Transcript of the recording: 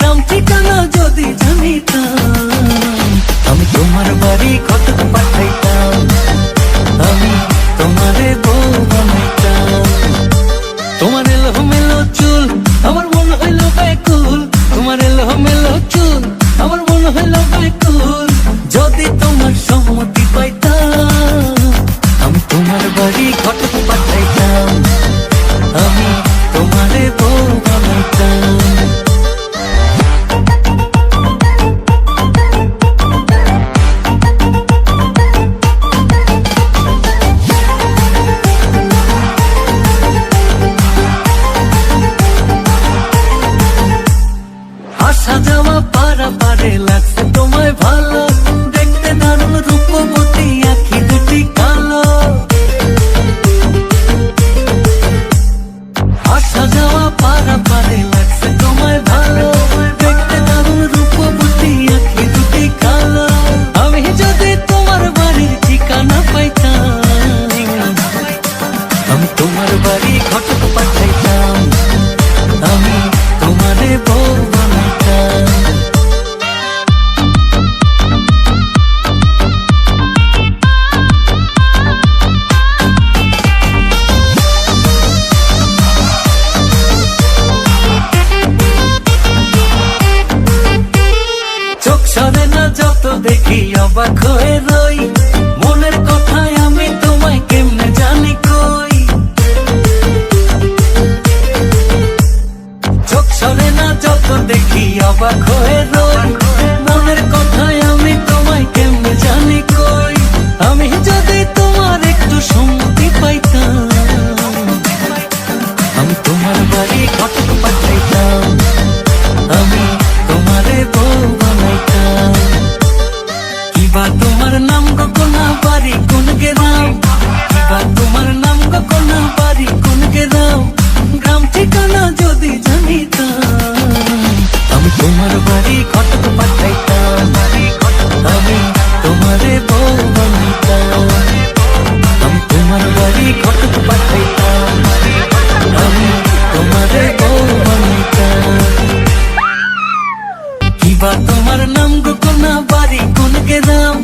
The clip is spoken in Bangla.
গ্রাম ঠিকানা যদি জানিতাম, আমি তোমার বাড়ি কত পাঠাইতাম? আমি তোমারে বউ বানাইতাম। তোমার এলো মেলো চুল, আমার মন হইল ব্যাকুল। তোমার এলো মেলো চুল, আমার মন হইল ব্যাকুল। যদি তোমার সম্মতি পাইতাম, আমি তোমার বাড়ি ঘটক পাঠাইতাম? আমি তোমারে বউ বানাইতাম। আসা যাওয়া পারা পারে লাগছে তোমায় ভালো। দেখি অবাক হয়ে রই। মনের কথায় আমি তোমায় কেমনে জানি কই? চোখ সরে না, যত দেখি অবাক হয়ে রই। মনের কথায় আমি তোমায় কেমনে জানি কই? আমি যদি তোমার একটু সম্মতি পাইতাম, আমি তোমার বাড়ি ঘটক দিতাম আমি তোমার বাড়ি কটক পাঠাইতাম। আমি তোমারে বউ বানিতাম আমি তোমার বাড়ি কটক পাঠাইতাম। আমি তোমারে বউ বানিতাম কিবা তোমার নাম গো বাড়ি কোন কে নাম